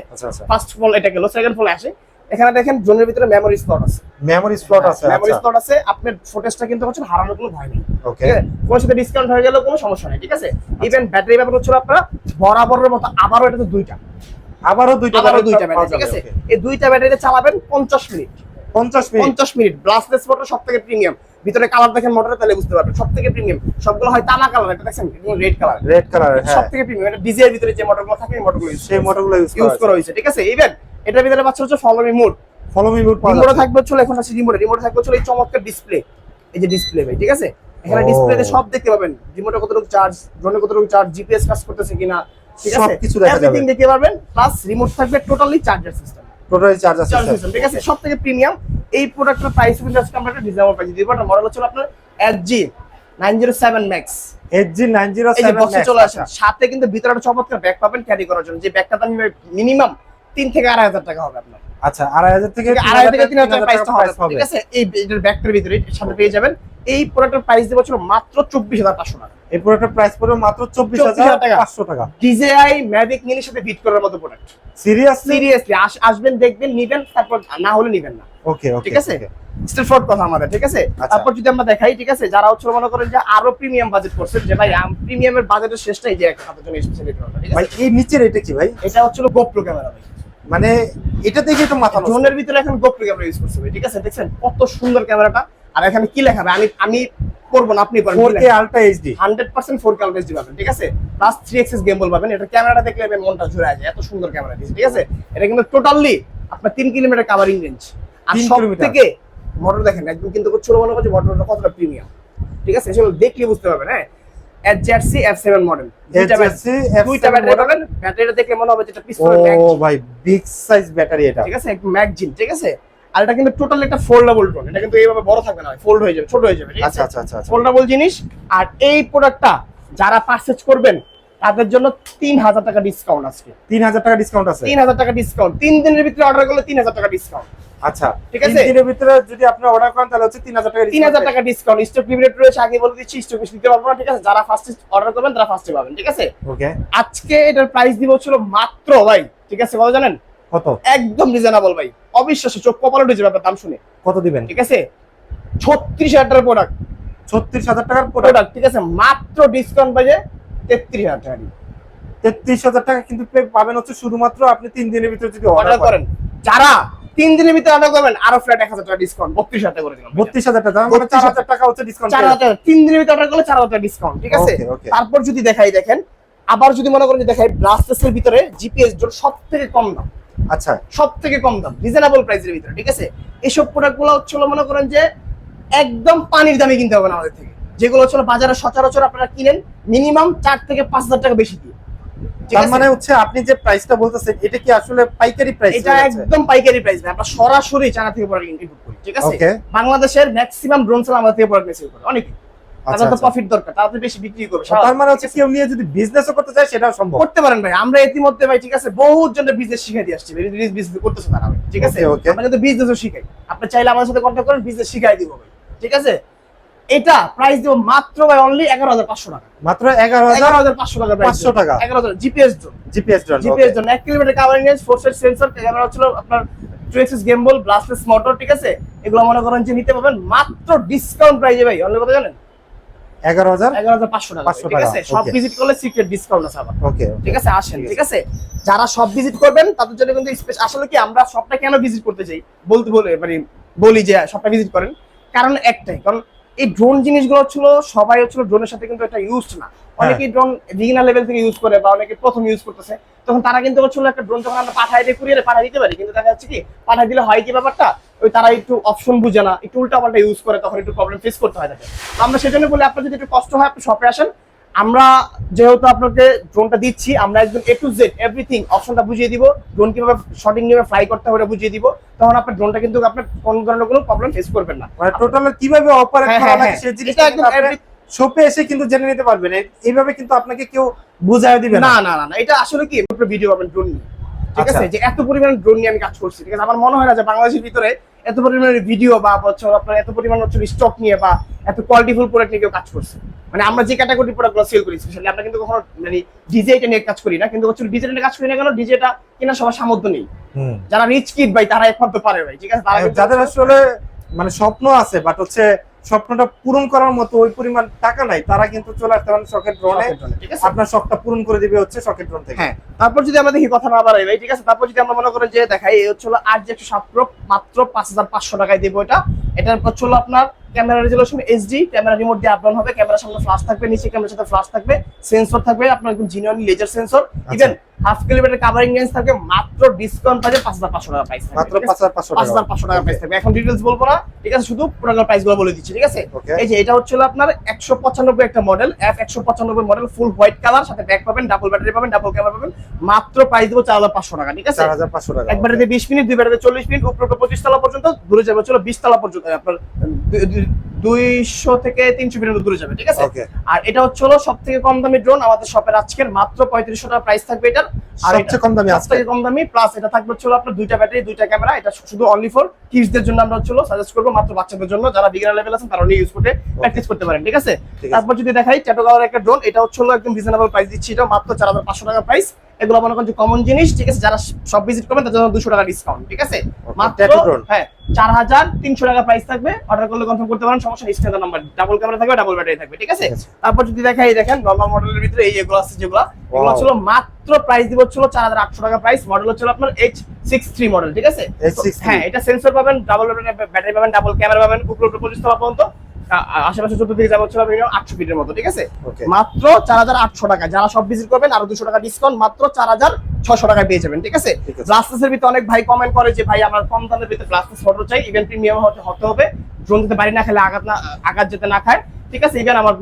ফার্স্ট ফল এটা গেল সেকেন্ড ফল আসে। এখানে দেখেন ড্রোনের ভিতরে মেমোরি স্লট আছে। মেমোরি স্লট আছে মেমোরি আচ্ছা। স্লট আছে। আপনার ফুটেজটা কিন্তু হচ্ছে হারানোর কোনো ভয় নেই। ওকে কোনো সাথে ডিসকাউন্ট হয়ে গেলেও কোনো সমস্যা নেই ঠিক আছে? ইভেন ব্যাটারি ব্যাপার হচ্ছে আপনারা বরাবরের মতো আবারও এটাতে দুইটা। আবারও দুইটা আবারও দুইটা ব্যাটারি ঠিক আছে? এই দুইটা ব্যাটারিতে চালাবেন পঞ্চাশ মিনিট। 50 মিনিট। পঞ্চাশ মিনিট। ব্লাস্টলেস মোটর সব থেকে প্রিমিয়াম ভিতরে কালার দেখেন মোটরে তাহলে বুঝতে পারবেন। সব থেকে প্রিমিয়াম সবগুলো হয় তামা কালার এটা দেখছেন? রেড কালার রেড কালার হ্যাঁ। সব থেকে প্রিমিয়াম এটা ডিজের ভিতরে যে মোটরগুলো থাকে এই মোটরগুলো সেই মোটরগুলো ইউজ ইউজ করা হয়েছে। ঠিক আছে? ইভেন এটার ভিতরে পাচ্ছে হচ্ছে follow me mode follow me mode পাওয়া রিমোটে থাকবে হচ্ছে এখন আছে রিমোটে রিমোটে থাকবে হচ্ছে এই চমৎকার ডিসপ্লে এই যে ডিসপ্লে ভাই ঠিক আছে? এখানে। ডিসপ্লেতে সব দেখতে পাবেন। রিমোটে কতটুকু চার্জ ড্রোনে কতটুকু চার্জ জিপিএস কাজ করতেছে কিনা ঠিক আছে? সবকিছু দেখা যাবে। এভরিথিং দেখতে পারবেন প্লাস রিমোট থাকবে totally charger system totally charger system ঠিক আছে? সব থেকে প্রিমিয়াম এই প্রোডাক্টের প্রাইস কিন্তু আজকে আমরা একটা ডিজাইনার প্রাইস দিব এটা মডেল হচ্ছে আপনার এসজি 907 ম্যাক্স এইচজি এই যে বক্সে চলে আচ্ছা। সাথে কিন্তু ভিতরে একটা চমৎকার ব্যাগ পাবেন ক্যারি করার জন্য যে ব্যাগটা দাম মিনিমাম তিন থেকে আড়াই হাজার টাকা হবে আপনার। আচ্ছা আড়াই হাজার থেকে আড়াই থেকে তিন হাজার প্রাইস হবে ঠিক আছে? এই এটার ব্যাগটার ভিতরে পেয়ে যাবেন। এই প্রোডাক্টের প্রাইস দেবো ছিল মাত্র চব্বিশ হাজার পাঁচশো টাকা। এই প্রোডাক্টের প্রাইস পড়বে মাত্র চব্বিশ হাজার টাকা। পাঁচশো টাকা। ডিজেআই সাথে বিট করার মতো প্রোডাক্ট সিরিয়াসলি সিরিয়াসলি আসবেন দেখবেন নিবেন তারপর না হলে নিবেন না। ওকে ওকে ঠিক আছে? কথা আমাদের ঠিক আছে? আচ্ছা। তারপর যদি আমরা দেখাই ঠিক আছে? যারা হচ্ছে মনে করেন যে আরও প্রিমিয়াম বাজেট করছেন যে ভাই প্রিমিয়ামের বাজেটের শেষ নাই যে একটা হাতের জন্য স্পেশালি ভাই এই নিচের এটা কি ভাই? এটা হচ্ছে গোপ্রো ক্যামেরা ভাই। মানে এটা দেখে তো মাথা। ড্রোনের ভিতরে এখন গোপ্রো ক্যামেরা ইউজ করছে ঠিক আছে? দেখছেন? কত সুন্দর ক্যামেরাটা আর এখানে কি লেখা আমি আমি করব না আপনি করেন 4K ultra HD hundred percent four camera পাবেন ঠিক আছে? প্লাস থ্রি এক্সেস গেম পাবেন। এটা ক্যামেরাটা দেখলে আমার মনটা জুড়ে যায় এত সুন্দর ক্যামেরা দিয়েছে ঠিক আছে? এটা কিন্তু টোটালি আপনার তিন কিলোমিটার কাভারিং রেঞ্জ আর সব। থেকে মোটর দেখেন একদম কিন্তু ছোট মনে করছে মোটরটা কতটা প্রিমিয়াম ঠিক আছে? সেগুলো দেখলে বুঝতে পারবেন হ্যাঁ? এফ সেভেন মডেল দুইটা ব্যাটারি পাবেন। ব্যাটারিটা দেখলে মনে হবে যেটা ও পিস্তলের ভাই বিগ সাইজ ব্যাটারি এটা। ঠিক আছে? ম্যাগজিন ঠিক আছে? আর এটা কিন্তু টোটালি একটা ফোল্ডেবল ড্রোন এটা কিন্তু এইভাবে বড় থাকবে না ফোল্ড হয়ে যাবে ছোট হয়ে যাবে আচ্ছা আচ্ছা আচ্ছা আচ্ছা। ফোল্ডেবল জিনিস। আর এই প্রোডাক্টটা যারা পারচেজ করবেন তাদের জন্য তিন হাজার টাকা ডিসকাউন্ট আজকে। তিন হাজার টাকা ডিসকাউন্ট আছে? তিন হাজার টাকা ডিসকাউন্ট তিন দিনের ভিতরে অর্ডার করলে তিন হাজার টাকা ডিসকাউন্ট আচ্ছা ঠিক আছে? দিনের ভিতরে যদি আপনি অর্ডার করেন তাহলে হচ্ছে টাকা তিন হাজার টাকা ডিসকাউন্ট স্টক লিমিটেড রয়েছে আগে বলে দিচ্ছি স্টক দিতে পারব না ঠিক আছে? যারা ফার্স্টে অর্ডার করবেন তারা ফার্স্টে পাবেন ঠিক আছে? ওকে আজকে এটার প্রাইস দিব ছিল মাত্র ভাই ঠিক আছে কত জানেন? কত? একদম রিজনেবল ভাই। অবিশ্বাস্য চোখ কপালে উঠে যাবে দাম শুনে। কত দিবেন? ঠিক আছে? ছত্রিশ হাজার টাকার প্রোডাক্ট ছত্রিশ হাজার টাকার প্রোডাক্ট প্রোডাক্ট ঠিক আছে? মাত্র ডিসকাউন্ট বাজে তেত্রিশ হাজার টাকা। তেত্রিশ হাজার টাকা কিন্তু পাবেন হচ্ছে শুধুমাত্র আপনি তিন দিনের ভিতরে যদি অর্ডার করেন। যারা তিন দিনের ভিতরে অর্ডার করবেন আরও ফ্ল্যাট এক হাজার টাকা ডিসকাউন্ট বত্রিশ হাজার টাকা করে দিলাম। বত্রিশ হাজার টাকা মানে চার হাজার টাকা হচ্ছে ডিসকাউন্ট চার হাজার তিন দিনের ভিতরে অর্ডার করলে চার হাজার টাকা ডিসকাউন্ট ঠিক আছে. তারপর যদি দেখাই দেখেন আবার যদি মনে করেন যে দেখাই ব্লাস্টেসের ভিতরে জিপিএস জোর সব থেকে কম দাম। আচ্ছা। সব থেকে কম দাম রিজনেবল প্রাইসের ভিতরে ঠিক আছে? এসব প্রোডাক্টগুলো হচ্ছে মনে করেন যে একদম পানির দামে কিনতে হবে না আমাদের থেকে। যেগুলো হচ্ছে বাজারে সচরাচর আপনারা কিনেন মিনিমাম চার থেকে পাঁচ হাজার টাকা বেশি দিয়ে। তার মানে হচ্ছে আপনি যে প্রাইসটা বলতেছেন এটা কি আসলে পাইকারি প্রাইস এটা একদম পাইকারি প্রাইস না আমরা সরাসরি চায়না থেকে প্রোডাক্ট ইনপুট করি ঠিক আছে? বাংলাদেশের ম্যাক্সিমাম ড্রোন সেল আমাদের থেকে প্রোডাক্ট করে অনেকে আচ্ছা তাদের তো আচ্ছা। প্রফিট দরকার তারা তো বেশি বিক্রি করবে তার মানে হচ্ছে কেউ নিয়ে যদি বিজনেসও করতে চায় সেটাও সম্ভব। করতে পারেন ভাই আমরা ইতিমধ্যে ভাই ঠিক আছে বহুত জনের বিজনেস শিখাই দিয়ে আসছি বিজনেস করতেছে তারা ঠিক আছে. আমরা কিন্তু বিজনেসও শিখাই। আপনি চাইলে আমাদের সাথে কন্ট্যাক্ট করেন বিজনেস শিখাই দিব ভাই ঠিক আছে? এটা প্রাইস দিব মাত্র ভাই অনলি এগারো হাজার পাঁচশো টাকা। মাত্র এগারো হাজার এগারো হাজার পাঁচশো টাকা 500 টাকা। এগারো হাজার GPS zone GPS drone GPS জন্য এক kilometre covering range four side sensor camera হচ্ছিল আপনার two axis gimbal brushless motor ঠিক আছে? এগুলো মনে করেন যে নিতে পাবেন মাত্র ডিসকাউন্ট প্রাইজে ভাই অনলি কথা জানেন? এগারো হাজার এগারো হাজার পাঁচশো টাকা। 500 ঠিক আছে? সব ভিজিট করলে সিক্রেট ডিসকাউন্ট আছে আবার। ওকে ঠিক আছে? আসেন ঠিক আছে। যারা সব ভিজিট করবেন তাদের জন্য কিন্তু স্পেশাল আসলে কি আমরা সবটা কেন ভিজিট করতে চাই? বলতে বলে মানে বলি যে সবটা ভিজিট করেন। কারণ একটাই কারণ এই ড্রোন জিনিসগুলো ছিল সবাই হচ্ছিল ড্রোনের সাথে কিন্তু এটা ইউজ না। অনেকেই ড্রোন বিগিনার লেভেল থেকে ইউজ করে বা অনেকে প্রথম ইউজ করতেছে। তখন তারা কিন্তু হচ্ছিল একটা ড্রোন যখন আমরা পাঠাই দিয়ে কুরিয়ারে পাঠাই দিতে পারি। কিন্তু দেখা যাচ্ছে কি পাঠাই দিলে হয় কি ব্যাপারটা? ওই তারা একটু অপশন বুঝে না একটু উল্টা পাল্টা ইউজ করে তখন একটু প্রবলেম ফেস করতে হয় তাকে। আমরা সেজন্য বলে আপনার যদি একটু কষ্ট হয় আপনি শপে আসেন। আমরা যেহেতু আপনাকে ড্রোনটা দিচ্ছি আমরা একদম এ টু জেড এভরিথিং অপশনটা বুঝিয়ে দিব। ড্রোন কীভাবে শটিং নিয়ে ফ্লাই করতে হবে ওটা বুঝিয়ে দিব। তখন আপনার ড্রোনটা কিন্তু আপনার কোন ধরনের কোনো প্রবলেম ফেস করবেন না। মানে টোটাল কীভাবে অপারেট হ্যাঁ, করা হ্যাঁ, লাগে হ্যাঁ। সেই জিনিসটা একদম শপে এসে কিন্তু জেনে নিতে পারবেন। এই- এইভাবে কিন্তু আপনাকে কেউ বুঝায় দিবে না। না না না না। এটা আসলে কি? ভিডিও পাবেন ড্রোন নিয়ে। ঠিক আচ্ছা। আছে? যে এত পরিমাণ ড্রোন নিয়ে আমি কাজ করছি। ঠিক আছে? আমার মনে হয় না যে বাংলাদেশের ভিতরে এত পরিমাণের ভিডিও বা হচ্ছে আপনার এত পরিমাণ হচ্ছে স্টক নিয়ে বা এত কোয়ালিটিফুল প্রোডাক্ট নিয়ে কেউ কাজ করছে। মানে আমরা যে ক্যাটাগরি প্রোডাক্টগুলো সেল করি স্পেশালি আমরা কিন্তু কখনো মানে ডিজেটা নিয়ে কাজ করি না কিন্তু হচ্ছে ডিজেটা নিয়ে কাজ করি না কেন ডিজেটা কেনার সবার সামর্থ্য নেই। যারা রিচ কিট ভাই তারা একমাত্র পারে ভাই ঠিক আছে? তারা যাদের আসলে মানে স্বপ্ন আছে বাট হচ্ছে স্বপ্নটা পূরণ করার মতো ওই পরিমাণ টাকা নাই। তারা কিন্তু চলে আসতে পারেন শখের ড্রোনে ঠিক আছে? আপনার শখটা পূরণ করে দিবে হচ্ছে শখের ড্রোন থেকে। হ্যাঁ তারপর যদি আমরা দেখি কথা না বাড়াই ভাই ঠিক আছে? তারপর যদি আমরা মনে করেন যে দেখাই এই হচ্ছে আর যে একশো সাত মাত্র পাঁচ হাজার পাঁচশো টাকায় দেবো এটা। এটার হচ্ছে হলো আপনার camera resolution HD camera remote দিয়ে আপডাউন হবে ক্যামেরার সামনে ফ্লাশ থাকবে নিচে ক্যামেরার সাথে ফ্লাশ থাকবে সেন্সর থাকবে আপনার একদম genuine laser sensor even half kilometre covering range থাকবে মাত্র ডিসকাউন্ট পাবে পাঁচ হাজার পাঁচশো টাকা প্রাইস মাত্র পাঁচ হাজার পাঁচশো পাঁচ টাকা হাজার পাঁচশো টাকা প্রাইস থাকবে। এখন ডিটেলস বলব না ঠিক আছে? শুধু পুরোনো প্রাইসগুলো বলে দিচ্ছি ঠিক আছে? এই যে এটা হচ্ছে আপনার একশো পঁচানব্বই একটা মডেল এফ একশো পঁচানব্বই মডেল ফুল হোয়াইট কালার সাথে ব্যাক পাবেন ডাবল ব্যাটারি পাবেন ডাবল ক্যামেরা পাবেন মাত্র প্রাইস দেবো চার হাজার পাঁচশো টাকা ঠিক আছে? চার হাজার পাঁচশো টাকা একবারে বিশ মিনিট দুই বারে চল্লিশ মিনিট উপরে উপরে পঁচিশ তলা পর্যন্ত দূরে যাবে চলো বিশ তলা পর্যন্ত। আপনার দুইশো থেকে তিনশো মিটার দূরে যাবে ঠিক আছে? আর এটা হচ্ছে হলো সব থেকে কম দামি ড্রোন আমাদের শপের আজকের মাত্র পঁয়ত্রিশশো টাকা প্রাইস থাকবে এটার। আর সবচেয়ে কম দামি সব আজকে। কম দামি প্লাস এটা থাকবে হচ্ছে আপনার দুইটা ব্যাটারি দুইটা ক্যামেরা এটা শুধু অনলি ফর কিডসদের জন্য আমরা হচ্ছে সাজেস্ট করব মাত্র বাচ্চাদের জন্য। যারা বিগিনার লেভেল আছেন তারা ইউজ করতে প্র্যাকটিস করতে পারেন ঠিক আছে? তারপর যদি দেখাই চ্যাটোগাওয়ার একটা ড্রোন এটা হচ্ছে একদম রিজনেবল প্রাইস দিচ্ছি এটা মাত্র চার হাজার পাঁচশো টাকা প্রাইস এগুলো মনে করেন কমন জিনিস ঠিক আছে? যারা সব ভিজিট করবেন তাদের জন্য দুশো টাকা ডিসকাউন্ট ঠিক আছে? মাত্র হ্যাঁ চার হাজার তিনশো টাকা প্রাইস থাকবে। অর্ডার করলে কনফার্ম করতে পারেন সমস্যা নেই স্ট্যান্ডার্ড নাম্বার ডাবল ক্যামেরা থাকবে ডাবল ব্যাটারি থাকবে ঠিক আছে? তারপর যদি দেখাই দেখেন নর্মাল মডেলের ভিতরে এই যেগুলো আছে যেগুলো এগুলো ছিল মাত্র প্রাইস দিব হচ্ছিল চার হাজার আটশো টাকা প্রাইস মডেল হচ্ছিল আপনার এইচ সিক্স থ্রি মডেল ঠিক আছে? হ্যাঁ এটা সেন্সর পাবেন ডাবল ব্যাটারি পাবেন ডাবল ক্যামেরা পাবেন উপরে উপরে পর্যন্ত। আশেপাশে চতুর্থ দিকে যাব আটশো ফিটের মতো ঠিক আছে? মাত্র চার হাজার আটশো টাকা। যারা সব ভিজিট করবেন আরও দুশো টাকা ডিসকাউন্ট মাত্র চার হাজার ছশো টাকায় পেয়ে যাবেন ঠিক আছে। ব্লাস্টাসের ভিতরে অনেক ভাই কমেন্ট করে যে ভাই আমার কম দামের ভিতরে ব্লাস্টাস ফটো চাই। ইভেন প্রিমিয়াম হতে হতে হবে। ড্রোন যাতে বাড়ি না খেলে আঘাত না আঘাত যেতে না খায়। ঠিক আছে? ইভেন আমার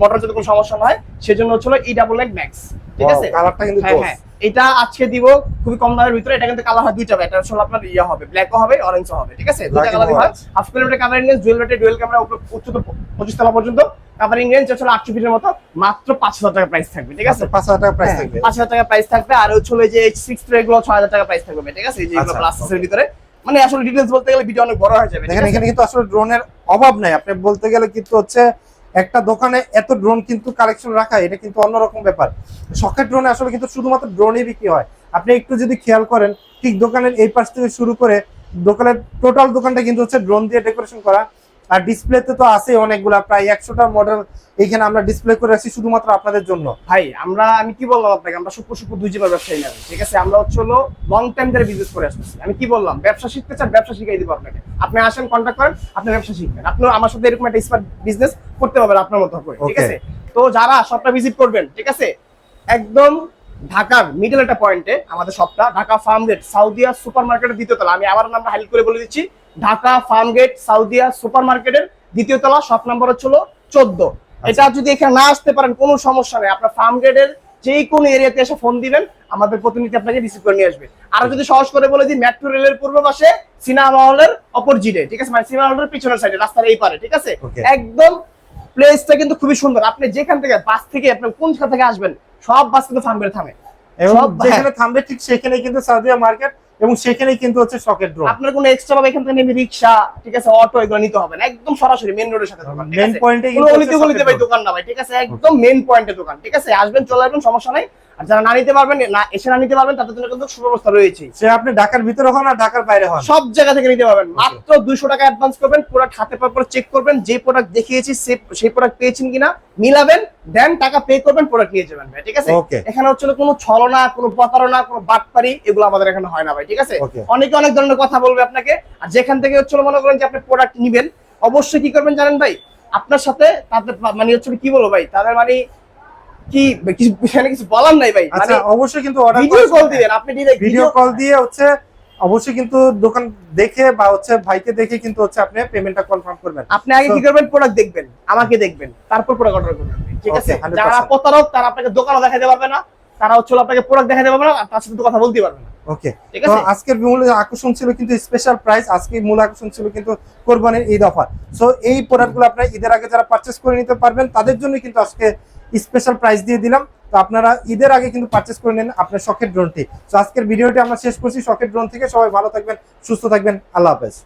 মোটর যদি কোনো সমস্যা না হয় সেজন্য হচ্ছিল ই ডাবল লাইট ম্যাক্স ঠিক আছে? কালারটা কিন্তু হ্যাঁ হ্যাঁ। এটা আজকে দিব খুবই কম দামের ভিতরে এটা কিন্তু কালার হয় দুইটা এটা আসলে আপনার ইয়ে হবে ব্ল্যাকও হবে অরেঞ্জও হবে ঠিক আছে? দুইটা কালারই হয়। Half kilometre covering range dual battery dual camera উপরে উচ্চতা পঁচিশ তলা পর্যন্ত কাভারিং রেঞ্জ আসলে আটশো ফিটের মতো মাত্র পাঁচ হাজার টাকা প্রাইস থাকবে ঠিক আছে? পাঁচ হাজার টাকা প্রাইস হ্যাঁ, থাকবে। পাঁচ হাজার টাকা প্রাইস থাকবে আর হচ্ছে যে সিক্স এগুলো ছয় হাজার টাকা প্রাইস থাকবে ঠিক আছে? এই যে এগুলো আচ্ছা, ভিতরে। মানে আসলে ডিটেলস বলতে গেলে ভিডিও অনেক বড় হয়ে যাবে দেখেন? এখানে কিন্তু আসলে ড্রোনের অভাব নাই। আপনি বলতে গেলে কিন্তু হচ্ছে একটা দোকানে এত ড্রোন কিন্তু কালেকশন রাখা, এটা কিন্তু অন্যরকম ব্যাপার। শখের ড্রোনে আসলে কিন্তু শুধুমাত্র ড্রোনই বিক্রি হয়। আপনি একটু যদি খেয়াল করেন, ঠিক দোকানের এই পাশ থেকে শুরু করে দোকানের টোটাল দোকানটা কিন্তু হচ্ছে ড্রোন দিয়ে ডেকোরেশন করা। আর ডিসপ্লেতে তো আছে অনেকগুলা প্রায় একশোটা মডেল এখানে আমরা ডিসপ্লে করে রাখছি শুধুমাত্র আপনাদের জন্য। ভাই আমরা আমি কি বললাম আপনাকে? আমরা সুপুর সুপুর দুই জীবন ব্যবসায়ী না ঠিক আছে? আমরা হচ্ছে হলো লং টাইম ধরে বিজনেস করে আসতেছি। আমি কি বললাম? ব্যবসা শিখতে চান ব্যবসা শিখাই দিব আপনাকে। আপনি আসেন কন্ট্যাক্ট করেন আপনি ব্যবসা শিখবেন। আপনি আমার সাথে এরকম একটা স্মার্ট বিজনেস করতে পারবেন আপনার মতো করে ঠিক আছে? তো যারা সবটা ভিজিট করবেন ঠিক আছে? একদম ঢাকার মিডল একটা পয়েন্টে আমাদের সবটা ঢাকা ফার্ম গেট সাউদিয়া সুপার মার্কেটের দ্বিতীয় তলা। আমি আবার নামটা হাইলাইট করে বলে দিচ্ছি। ঢাকা ফার্ম গেট সাউদিয়া সুপার মার্কেটের দ্বিতীয় তলা শপ নাম্বার হচ্ছে চোদ্দ। এটা যদি এখানে না আসতে পারেন কোনো সমস্যা নেই। আপনার ফার্ম গেটের যে কোনো এরিয়াতে এসে ফোন দিবেন আমাদের প্রতিনিধি আপনাকে রিসিভ করে নিয়ে আসবে। আর যদি সহজ করে বলে দিই মেট্রো রেলের পূর্ব পাশে সিনেমা হলের অপোজিটে ঠিক আছে? মানে সিনেমা হলের পিছনের সাইডে রাস্তার এই পারে ঠিক আছে. একদম প্লেসটা কিন্তু খুবই সুন্দর। আপনি যেখান থেকে বাস থেকে আপনি কোন জায়গা থেকে আসবেন সব বাস কিন্তু ফার্ম গেটে থামে। এবং যেখানে থামবে ঠিক সেখানে কিন্তু সাউদিয়া মার্কেট এবং সেখানে কিন্তু হচ্ছে শখের ড্রোন আপনার কোনো এক্সট্রা ভাবে এখান থেকে নেমে রিক্সা ঠিক আছে অটো এগুলো নিতে হবে না একদম সরাসরি মেন রোডের সাথে দোকান মেন পয়েন্টে কিন্তু অলিতে গলিতে ভাই দোকান না ভাই ঠিক আছে? একদম মেন পয়েন্টে দোকান ঠিক আছে? আসবেন চলে আসবেন সমস্যা নাই। আর যারা না নিতে পারবেন না এসে না নিতে পারবেন তাদের জন্য কিন্তু সুব্যবস্থা রয়েছে। সে আপনি ঢাকার ভিতরে হন আর ঢাকার বাইরে হন। সব জায়গা থেকে নিতে পারবেন। মাত্র দুইশো টাকা অ্যাডভান্স করবেন প্রোডাক্ট হাতে পাওয়ার পর চেক করবেন যে প্রোডাক্ট দেখিয়েছি সেই প্রোডাক্ট পেয়েছেন কিনা মিলাবেন দেন টাকা পে করবেন প্রোডাক্ট নিয়ে যাবেন ভাই ঠিক আছে? এখানে হচ্ছে কোনো ছলনা কোনো প্রতারণা কোনো বাটপারি এগুলো আমাদের এখানে হয় না ভাই ঠিক আছে? অনেকে অনেক ধরনের কথা বলবে আপনাকে আর যেখান থেকে হচ্ছে মনে করেন যে আপনি প্রোডাক্ট নিবেন অবশ্যই কি করবেন জানেন ভাই? আপনার সাথে তাদের মানে হচ্ছে কি বলব ভাই? তাদের মানে কি এখানে কিছু বলার নাই ভাই? আচ্ছা অবশ্যই কিন্তু অর্ডার ভিডিও কল দিবেন আপনি ডিরেক্ট ভিডিও কল দিয়ে হচ্ছে অবশ্যই কিন্তু দোকান দেখে বা হচ্ছে ভাইকে দেখে কিন্তু হচ্ছে আপনি পেমেন্টটা কনফার্ম করবেন। আপনি আগে কি করবেন? প্রোডাক্ট দেখবেন আমাকে দেখবেন তারপর প্রোডাক্ট অর্ডার করবেন ঠিক আছে? যারা প্রতারক তারা আপনাকে দোকানও দেখাতে পারবে না তারা হচ্ছে আপনাকে প্রোডাক্ট দেখাতে পারবে না তার সাথে কথা বলতে পারবে না। ওকে তো আজকের মূল আকর্ষণ ছিল কিন্তু স্পেশাল প্রাইস আজকে মূল আকর্ষণ ছিল কিন্তু কোরবানির ঈদ অফার। সো এই প্রোডাক্টগুলো আপনারা ঈদের আগে যারা পারচেস করে নিতে পারবেন তাদের জন্য কিন্তু আজকে স্পেশাল প্রাইস দিয়ে দিলাম। তো আপনারা ঈদের আগে কিন্তু পারচেস করে নেন আপনার শখের ড্রোনটি তো আজকের ভিডিওটি আমরা শেষ করছি। শখের ড্রোন থেকে সবাই ভালো থাকবেন, সুস্থ থাকবেন। আল্লাহ হাফেজ।